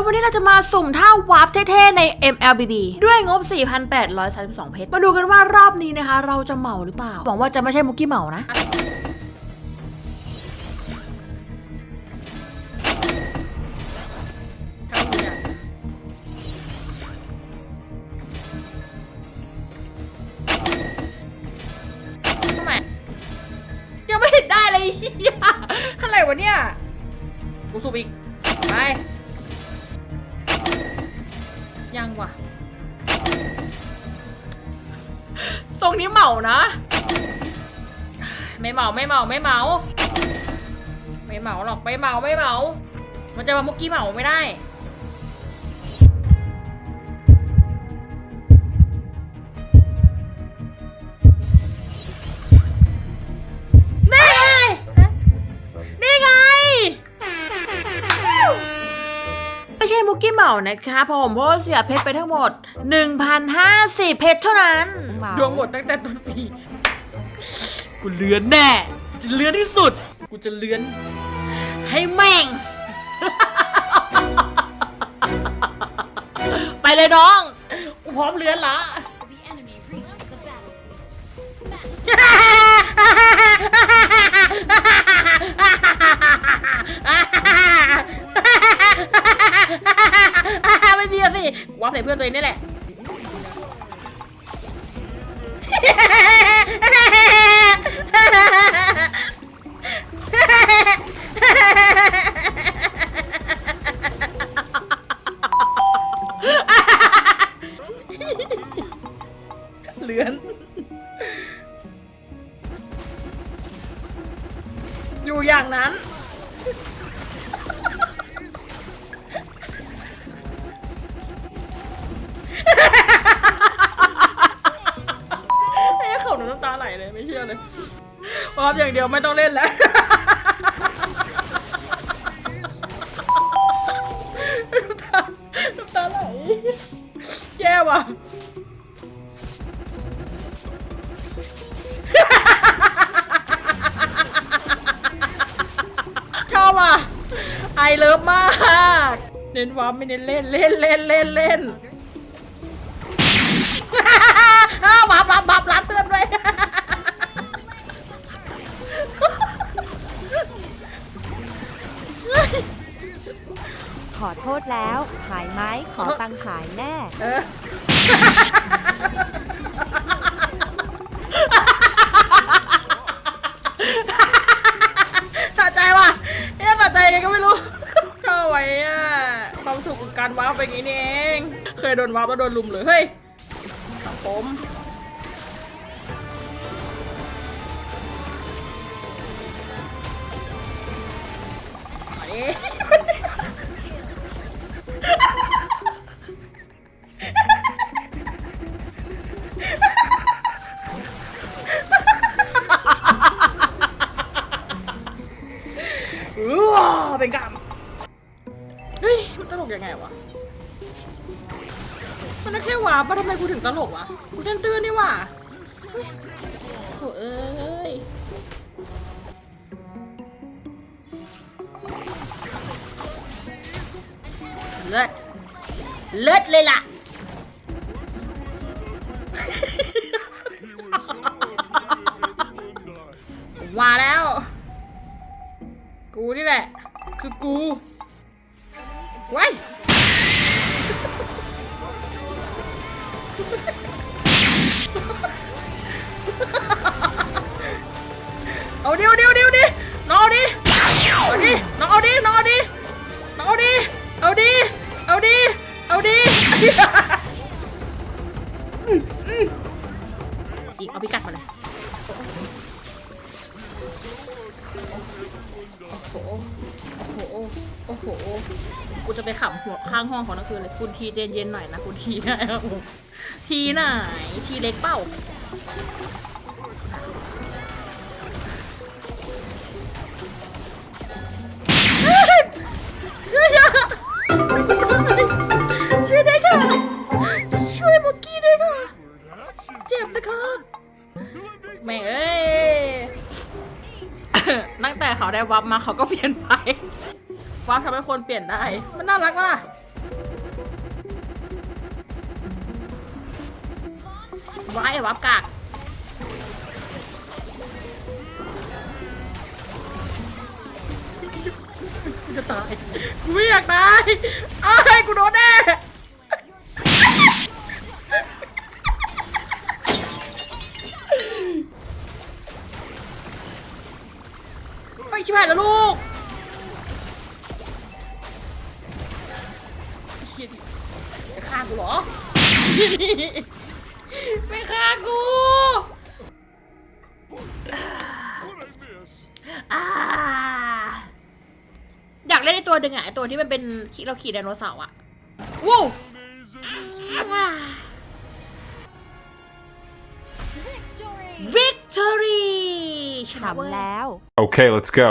แล้ววันนี้เราจะมาสุ่มท่าวาร์ปเท่ๆใน MLBB ด้วยงบ 4,832 เพชร มาดูกันว่ารอบนี้นะคะ เราจะเหมาหรือเปล่า หวังว่าจะไม่ใช่มุกกี้เหมานะ ยังไม่เห็นได้เลยเฮียอะไรวะเนี่ย กูสูบอีก ไป ยังวะทรงนี้เหมานะ ไม่เหมาไม่เหมาไม่เหมา ไม่เหมาหรอกไม่เหมาไม่เหมา มันจะมามุกกี้เหมาไม่ได้ มุกกี้เหมานะคะผมเพราะเสียเพชรไปทั้งหมด 1,050เพชรเท่านั้นดวงหมดตั้งแต่ต้นปี กูเลือนแน่จะเลือนที่สุด กูจะเลือน ให้แม่ง ไปเลยน้อง กูพร้อมเลือนละ สิวับใส่เพื่อนตัวเองนี่แหละ เหลือน อยู่อย่างนั้นาหนูน้ำตาไหลเลยไม่เชื่อเลยพร้อมอย่างเดียวไม่ต้องเล่นแล้วน้ำตาน้ำตาไหลแย่ว่ะชอบอะไอเลิฟมาก เน้นวามไม่เน้นเล่นเล่นเล่นเล่นเล่นอ้าวบับบับบับรับเพื่อนด้วย ขอโทษแล้วหายไหมขอตังค์หายแน่ เออ สะใจว่ะเอ๊ะสะใจไงก็ไม่รู้ เข้าไว้อะความสุขของการว้าวเป็นอย่างนี้นี่เอง เคยโดนว้าวแล้วโดนลุมเลย เฮ้ยสังคม มาดิอื้อเป็นกรรมเฮ้ยมันตลกยังไงวะ มันก็แค่วาปะทำไมกูถึงตลกวะ กูเต้นตื้นนี่หว่า เลิศเลิศเลยล่ะ มาแล้ว กูนี่แหละ คือกู โห กูจะไปขำหัวข้างห้องของนักคืนเลยคุณทีเจนเย็นหน่อยนะคุณทีนะครับผมทีไหนทีเล็กเป้าช่วยได้ค่ะ ช่วยมุกกี้ด้วยค่ะ เจ็บนะคะแม่เอ้ยตั้งแต่เขาได้วับมาเขาก็เปลี่ยนไป ว่าทำให้คนเปลี่ยนได้ มันน่ารักว่ะว้ายวับกากจะตายกูไม่อยากตายเอ้ยกูโดนแน่ไปชิบหายแล้วลูก จะฆ่ากูเหรอ ไม่ฆ่ากูอ่าอยากเล่นไอตัวดึงอะไอตัวที่มันเป็นขี่เราขี่ไดโนเสาร์อะว้าวว้า Victory! victory ชนะเว้ยขำแล้ว Okay, let's go.